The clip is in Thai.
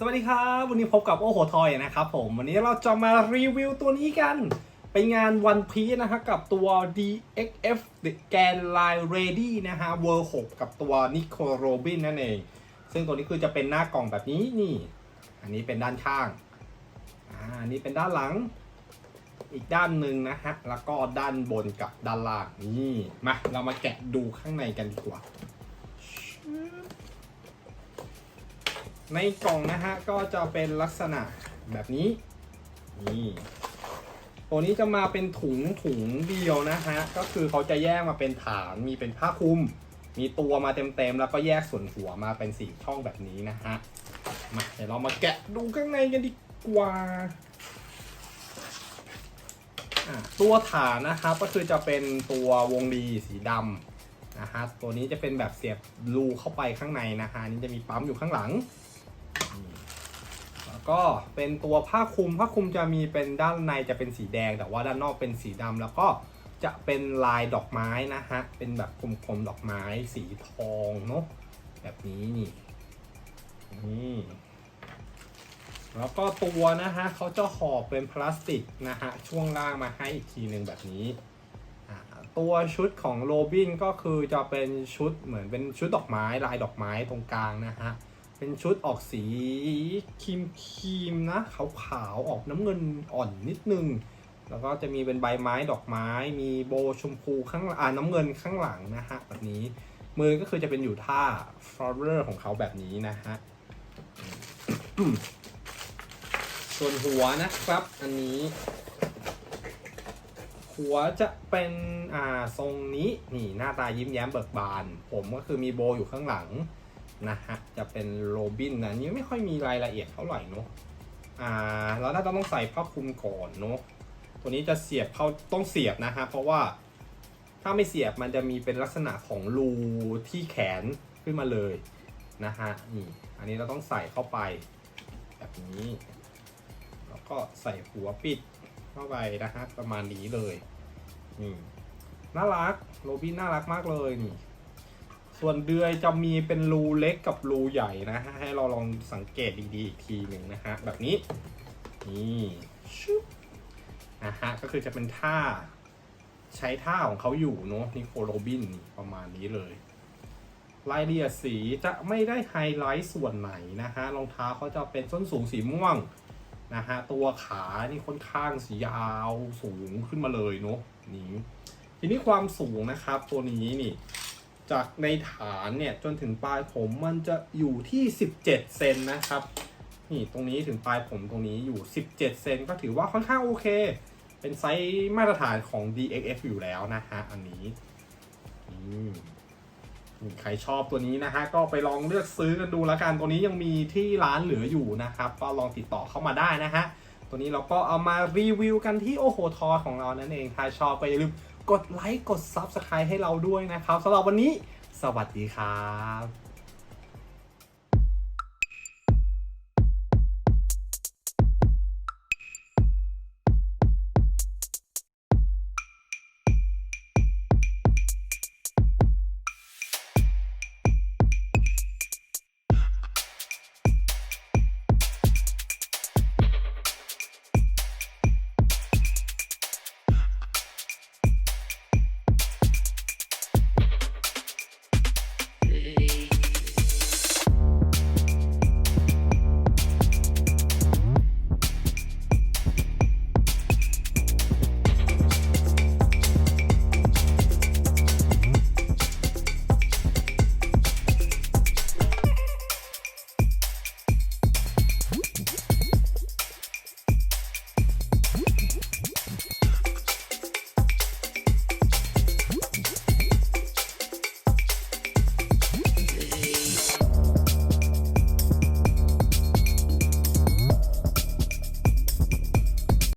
สวัสดีครับ วันนี้พบกับโอโหทอยนะครับผมวันนี้เราจะมารีวิวตัวนี้กัน เป็นงานวันพีนะฮะกับตัว DXF The Gan Line Ready นะฮะ World 6 กับตัว Nico Robin นั่นเอง ซึ่งตัวนี้คือจะเป็นหน้ากล่องแบบนี้นี่ อันนี้เป็นด้านข้างอ่าอันนี้เป็นด้านหลัง อีกด้านหนึ่งนะฮะ แล้วก็ด้านบนกับด้านล่างนี่มาเรามาแกะดูข้างในกันดีกว่า ในกล่องนะฮะก็จะเป็นลักษณะแบบนี้ นี่ ตัวนี้จะมาเป็นถุงถุงเดียวนะฮะ ก็คือเขาจะแยกมาเป็นฐาน มีเป็นผ้าคลุม มีตัวมาเต็มๆ แล้วก็แยกส่วนหัวมาเป็นสี่ช่องแบบนี้นะฮะ มาเดี๋ยวเรามาแกะดูข้างในกันดีกว่าตัวฐานนะครับก็คือจะเป็นตัววงรีสีดำนะฮะตัวนี้จะเป็นแบบเสียบรูเข้าไปข้างในนะฮะนี่จะมีปั๊มอยู่ข้างหลัง ก็เป็นตัวผ้าคลุมผ้าคลุมจะมีเป็นด้านในจะเป็นสีแดง แต่ว่าด้านนอกเป็นสีดำแล้วก็จะเป็นลายดอกไม้นะฮะ เป็นแบบกลมๆดอกไม้สีทองเนาะแบบนี้นี่นี่แล้วก็ตัวนะฮะเขาจะห่อเป็นพลาสติกนะฮะช่วงล่างมาให้อีกทีหนึ่งแบบนี้ ตัวชุดของโรบินก็คือจะเป็นชุดเหมือนเป็นชุดดอกไม้ลายดอกไม้ตรงกลางนะฮะ เป็นชุดออกสีครีมครีมๆนะขาวขาวๆออกน้ำเงินอ่อนนิดนึง แล้วก็จะมีเป็นใบไม้ดอกไม้ มีโบชมพูข้างอ่าน้ำเงินข้างหลังนะฮะแบบนี้มือก็คือจะเป็นอยู่ท่า flower ของเขาแบบนี้นะฮะส่วนหัวนะครับ อันนี้ หัวจะเป็นอ่าทรงนี้นี่หน้าตายิ้มแย้มเบิกบาน ผมก็คือมีโบอยู่ข้างหลัง นะฮะ จะเป็นโรบินนะนี่ไม่ค่อยมีรายละเอียดเท่าไหร่เนาะอ่าเราน่าจะต้องใส่ผ้าคลุมก่อนเนาะตัวนี้จะเสียบเข้าต้องเสียบนะฮะเพราะว่าถ้าไม่เสียบมันจะมีเป็นลักษณะของรูที่แขนขึ้นมาเลยนะฮะนี่อันนี้เราต้องใส่เข้าไป แบบนี้ แล้วก็ใส่หัวปิดเข้าไปนะฮะประมาณนี้เลยนี่น่ารักโรบินน่ารักมากเลยนี่ ส่วนเดือยจะมีเป็นรูเล็กกับรูใหญ่นะฮะให้เราลองสังเกตดีๆอีกทีหนึ่งนะฮะแบบนี้นี่ชุบนะฮะก็คือจะเป็นท่าใช้ท่าของเขาอยู่เนาะนิโคโรบินประมาณนี้เลยรายละเอียดสีจะไม่ได้ไฮไลท์ส่วนไหนนะฮะรองเท้าเขาจะเป็นส้นสูงสีม่วงนะฮะตัวขานี่ค่อนข้างสียาวสูงขึ้นมาเลยเนาะนี่ทีนี้ความสูงนะครับ ตัวนี้นี่ จากในฐานเนี่ยจนถึงปลายผมมันจะอยู่ที่ 17 เซนนะครับ นี่ตรงนี้ถึงปลายผมตรงนี้อยู่ 17 เซนก็ถือว่าค่อนข้างโอเค เป็นไซส์มาตรฐานของ DXF อยู่แล้วนะฮะอันนี้นี่ใครชอบตัวนี้นะฮะก็ไปลองเลือกซื้อกันดูแล้วกันตัวนี้ยังมีที่ร้านเหลืออยู่นะครับ ก็ลองติดต่อเข้ามาได้นะฮะตัวนี้เราก็เอามารีวิวกันที่โอโหทอของเรานั่นเอง ถ้าชอบก็อย่าลืม กดไลค์กด Subscribe ให้เราด้วยนะครับสำหรับวันนี้ สวัสดีครับ